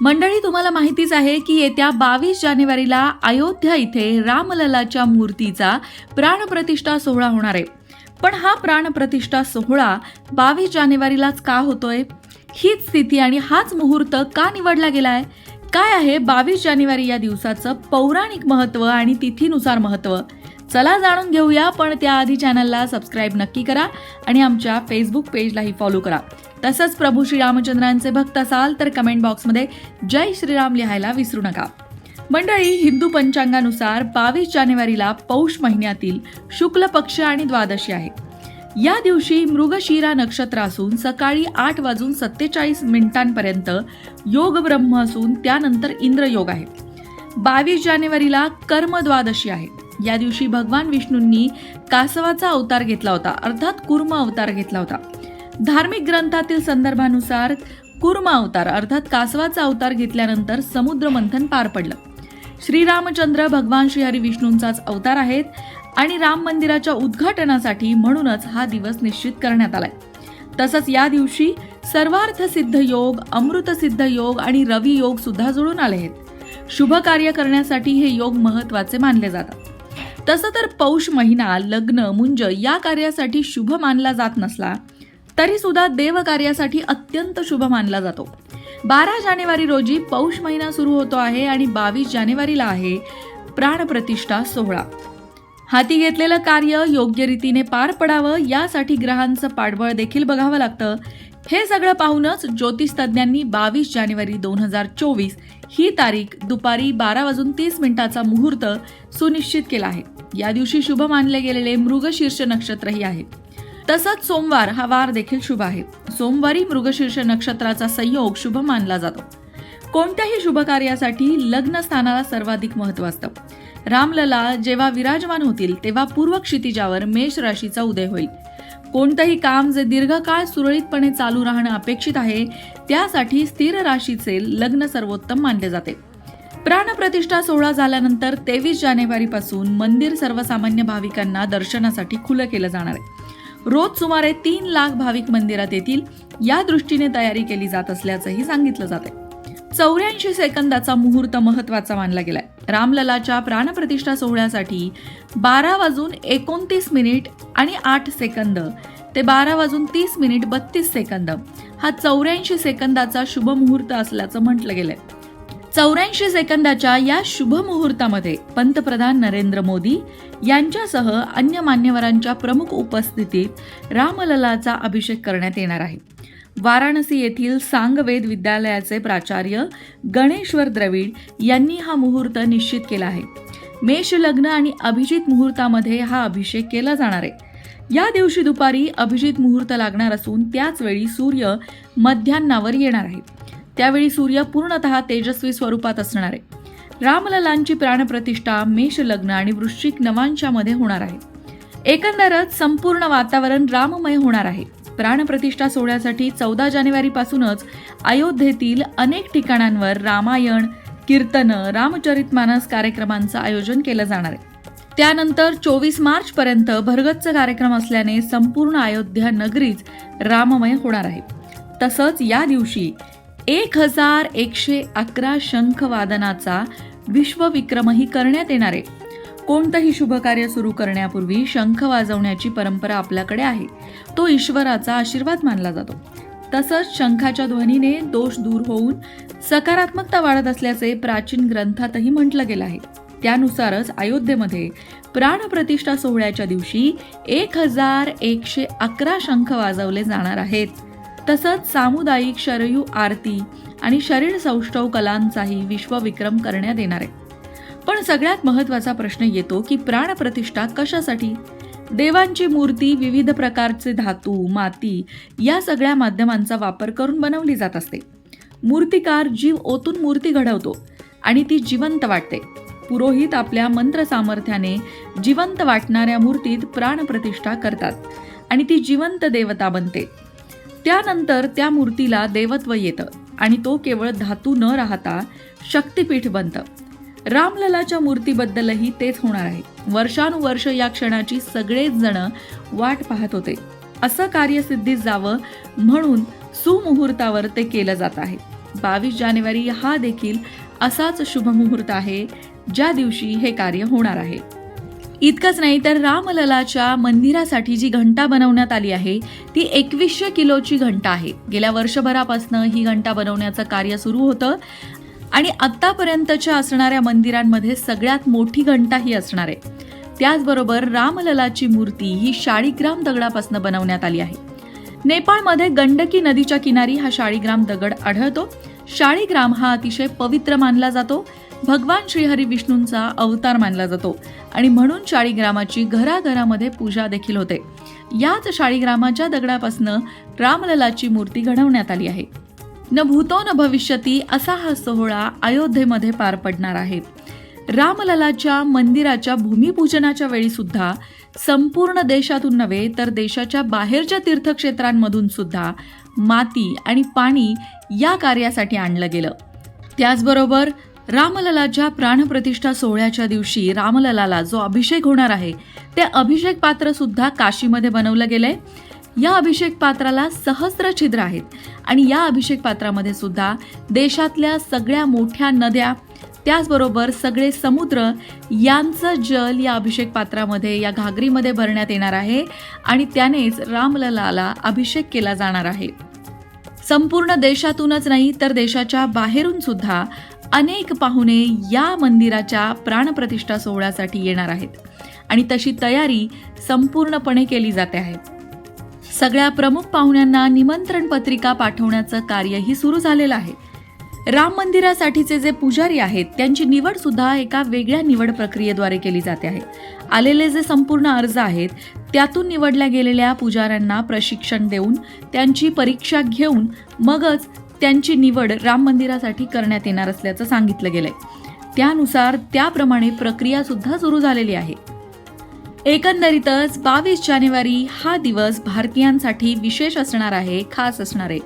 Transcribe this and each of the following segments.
मंडळी तुम्हाला माहितीच आहे की येत्या बावीस जानेवारीला अयोध्या इथे रामललाच्या मूर्तीचा प्राणप्रतिष्ठा सोहळा होणार आहे. पण हा प्राणप्रतिष्ठा सोहळा बावीस जानेवारीलाच का होतोय? हीच स्थिती आणि हाच मुहूर्त का निवडला गेलाय? काय आहे बावीस जानेवारी या दिवसाचं पौराणिक महत्त्व आणि तिथीनुसार महत्त्व? चला जाणून घेऊया पण त्याआधी चॅनलला सबस्क्राईब नक्की करा आणि आमच्या फेसबुक पेजलाही फॉलो करा. तसंच प्रभू श्रीरामचंद्रांचे भक्त असाल तर कमेंट बॉक्समध्ये जय श्रीराम लिहायला विसरू नका. मंडळी हिंदू पंचांगानुसार बावीस जानेवारीला पौष महिन्यातील शुक्ल पक्ष आणि द्वादशी आहे. या दिवशी मृगशिरा नक्षत्र असून सकाळी आठ वाजून सत्तेचाळीस मिनिटांपर्यंत योग ब्रह्म असून त्यानंतर इंद्रयोग आहे. बावीस जानेवारीला कर्म द्वादशी आहे. या दिवशी भगवान विष्णूंनी कासवाचा अवतार घेतला होता अर्थात कुर्म अवतार घेतला होता. धार्मिक ग्रंथातील संदर्भानुसार कुर्म अवतार अर्थात कासवाचा अवतार घेतल्यानंतर समुद्र मंथन पार पडलं. श्रीरामचंद्र भगवान श्रीहरी विष्णूंचाच अवतार आहेत आणि राम मंदिराच्या उद्घाटनासाठी म्हणूनच हा दिवस निश्चित करण्यात आलाय. तसंच या दिवशी सर्वार्थ सिद्ध योग अमृत सिद्ध योग आणि रवी योग सुद्धा जुळून आले आहेत. शुभ कार्य करण्यासाठी हे योग महत्त्वाचे मानले जातात. तसं तर पौष महिना लग्न मुंज या कार्यासाठी शुभ मानला जात नसला तरी सुद्धा देव कार्यासाठी अत्यंत शुभ मानला जातो. बारा जानेवारी रोजी पौष महिना सुरू होतो आहे आणि बावीस जानेवारीला आहे प्राणप्रतिष्ठा सोहळा. हाती घेतलेलं कार्य योग्य रीतीने पार पडावं यासाठी ग्रहांचं पाठबळ देखील बघावं लागतं. हे सगळं पाहूनच ज्योतिषतज्ञांनी बावीस जानेवारी दोन हजार चोवीस ही तारीख दुपारी बारा वाजून तीस मिनिटाचा मुहूर्त सुनिश्चित केला आहे. या दिवशी शुभ मानले गेलेले मृगशीर्ष नक्षत्रही आहे. तसंच सोमवार हा वार देखील शुभ आहे. सोमवारी मृगशीर्ष नक्षत्राचा संयोग शुभ मानला जातो. कोणत्याही शुभ कार्यासाठी लग्न स्थानाला सर्वाधिक महत्त्व असतं. रामलला जेव्हा विराजमान होतील तेव्हा पूर्व क्षितिजावर मेष राशीचा उदय होईल. कोणतंही काम जे दीर्घकाळ सुरळीतपणे चालू राहणं अपेक्षित आहे त्यासाठी स्थिर राशीचे लग्न सर्वोत्तम मानले जाते. प्राणप्रतिष्ठा सोहळा झाल्यानंतर तेवीस जानेवारीपासून मंदिर सर्वसामान्य भाविकांना दर्शनासाठी खुलं केलं जाणार आहे. रोज सुमारे तीन लाख भाविक मंदिरात येतील या दृष्टीने तयारी केली जात असल्याचंही सांगितलं जाते चौऱ्याऐंशी सेकंदाचा मुहूर्त महत्त्वाचा मानला गेलाय. रामललाच्या प्राणप्रतिष्ठा सोहळ्यासाठी बारा वाजून एकोणतीस मिनिट आणि आठ सेकंद ते बारा वाजून तीस मिनिट बत्तीस सेकंद हा चौऱ्याऐंशी सेकंदाचा शुभ मुहूर्त असल्याचं म्हटलं गेलंय. चौऱ्याऐंशी सेकंदाच्या या शुभ मुहूर्तामध्ये पंतप्रधान नरेंद्र मोदी यांच्यासह अन्य मान्यवरांच्या प्रमुख उपस्थितीत रामललाचा अभिषेक करण्यात येणार आहे. वाराणसी येथील सांगवेद विद्यालयाचे प्राचार्य गणेश्वर द्रविड यांनी हा मुहूर्त निश्चित केला आहे. मेष लग्न आणि अभिजित मुहूर्तामध्ये हा अभिषेक केला जाणार आहे. या दिवशी दुपारी अभिजित मुहूर्त लागणार असून त्याच वेळी सूर्य मध्यान्नावर येणार आहे. त्यावेळी सूर्य पूर्णतः तेजस्वी स्वरूपात असणार आहे. रामललांची प्राणप्रतिष्ठा मेष लग्न आणि वृश्चिक नवांशामध्ये होणार आहे. एकंदरच संपूर्ण वातावरण राममय होणार आहे. प्राणप्रतिष्ठा सोहळ्यासाठी चौदा जानेवारीपासूनच अयोध्येतील अनेक ठिकाणांवर रामायण कीर्तन रामचरितमानस कार्यक्रमांचं आयोजन केलं जाणार आहे. त्यानंतर चोवीस मार्चपर्यंत भरगच्च कार्यक्रम असल्याने संपूर्ण अयोध्या नगरीच राममय होणार आहे. तसंच या दिवशी एक हजार एकशे अकरा शंख वादनाचा विश्वविक्रमही करण्यात येणार आहे. कोणतंही शुभ कार्य सुरू करण्यापूर्वी शंख वाजवण्याची परंपरा आपल्याकडे आहे. तो ईश्वराचा आशीर्वाद मानला जातो. तसंच शंखाच्या ध्वनीने दोष दूर होऊन सकारात्मकता वाढत असल्याचे प्राचीन ग्रंथातही म्हटलं गेलं आहे. त्यानुसारच अयोध्येमध्ये प्राणप्रतिष्ठा सोहळ्याच्या दिवशी एक हजार एकशे अकरा शंख वाजवले जाणार आहेत. तसंच सामुदायिक शरयू आरती आणि शरीर सौष्ठव कलांचाही विश्वविक्रम करण्यात येणार आहे. पण सगळ्यात महत्त्वाचा प्रश्न येतो की प्राणप्रतिष्ठा कशासाठी? देवांची मूर्ती विविध प्रकारचे धातू माती या सगळ्या माध्यमांचा वापर करून बनवली जात असते. मूर्तिकार जीव ओतून मूर्ती घडवतो आणि ती जिवंत वाटते. पुरोहित आपल्या मंत्र सामर्थ्याने जिवंत वाटणाऱ्या मूर्तीत प्राणप्रतिष्ठा करतात आणि ती जिवंत देवता बनते. त्यानंतर त्या मूर्तीला देवत्व येतं आणि तो केवळ धातू न राहता शक्तिपीठ बनतं. रामललाच्या मूर्तीबद्दलही तेच होणार आहे. वर्षानुवर्ष या क्षणाची सगळेच जण वाट पाहत होते. असं कार्यसिद्धीस जावं म्हणून सुमुहूर्तावर ते केलं जात आहे. बावीस जानेवारी हा देखील असाच शुभमुहूर्त आहे ज्या दिवशी हे कार्य होणार आहे. इतकंच नाही तर रामललाच्या मंदिरासाठी जी घंटा बनवण्यात आली आहे ती एकवीसशे किलोची घंटा आहे. गेल्या वर्षभरापासून ही घंटा बनवण्याचं कार्य सुरू होतं. आणि आत्तापर्यंतच्या असणाऱ्या मंदिरांमध्ये सगळ्यात मोठी घंटा ही असणार आहे. त्याचबरोबर रामललाची मूर्ती ही शाळीग्राम दगडापासून बनवण्यात आली आहे. नेपाळमध्ये गंडकी नदीच्या किनारी हा शाळीग्राम दगड आढळतो. शाळीग्राम हा अतिशय पवित्र मानला जातो. भगवान श्रीहरी विष्णूंचा अवतार मानला जातो. आणि म्हणून शाळीग्रामाची घराघरामध्ये पूजा देखील होते. याच शाळीग्रामाच्या दगडापासनं रामललाची मूर्ती घडवण्यात आली आहे. न भूतो न भविष्यती असा हा सोहळा अयोध्येमध्ये पार पडणार आहे. रामललाच्या मंदिराच्या भूमिपूजनाच्या वेळी सुद्धा संपूर्ण देशातून नव्हे तर देशाच्या बाहेरच्या तीर्थक्षेत्रांमधून सुद्धा माती आणि पाणी या कार्यासाठी आणलं गेलं. त्याचबरोबर रामललाच्या प्राणप्रतिष्ठा सोहळ्याच्या दिवशी रामललाला जो अभिषेक होणार आहे ते अभिषेक पात्र सुद्धा काशीमध्ये बनवलं गेलंय. या अभिषेक पात्राला सहस्र छिद्र आहेत. आणि या अभिषेक पात्रामध्ये सुद्धा देशातल्या सगळ्या मोठ्या नद्या त्याचबरोबर सगळे समुद्र यांचं जल या अभिषेक पात्रामध्ये या घागरीमध्ये भरण्यात येणार आहे. आणि त्यानेच रामललाला अभिषेक केला जाणार आहे. संपूर्ण देशातूनच नाही तर देशाच्या बाहेरून सुद्धा अनेक पाहुणे या मंदिराच्या प्राणप्रतिष्ठा सोहळ्यासाठी येणार आहेत. आणि तशी तयारी संपूर्णपणे केली जाते आहे. सगळ्या प्रमुख पाहुण्यांना निमंत्रण पत्रिका पाठवण्याचं कार्यही सुरू झालेलं आहे. राम मंदिरासाठीचे जे पुजारी आहेत त्यांची निवड सुद्धा एका वेगळ्या निवड प्रक्रियेद्वारे केली जाते आहे. आलेले जे संपूर्ण अर्ज आहेत त्यातून निवडल्या गेलेल्या पुजाऱ्यांना प्रशिक्षण देऊन त्यांची परीक्षा घेऊन मगच त्यांची निवड राम मंदिरासाठी करण्यात येणार असल्याचं सांगितलं गेलंय. त्यानुसार त्याप्रमाणे प्रक्रिया सुद्धा सुरू झालेली आहे. एकंदरीतच बावीस जानेवारी हा दिवस भारतीयांसाठी विशेष असणार आहे खास असणार आहे.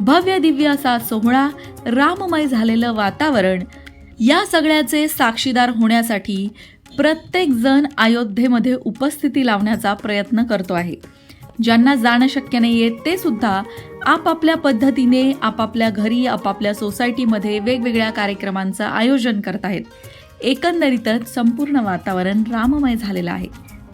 भव्य दिव्य असा सोहळा राममय झालेलं वातावरण या सगळ्याचे साक्षीदार होण्यासाठी प्रत्येक जण अयोध्येमध्ये उपस्थिती लावण्याचा प्रयत्न करतो आहे. ज्यांना जाणं शक्य नाही आहे ते सुद्धा आपापल्या पद्धतीने आपापल्या घरी आपापल्या सोसायटीमध्ये वेगवेगळ्या कार्यक्रमांचं आयोजन करत आहेत एकंदरीतच संपूर्ण वातावरण राममय झालेलं आहे.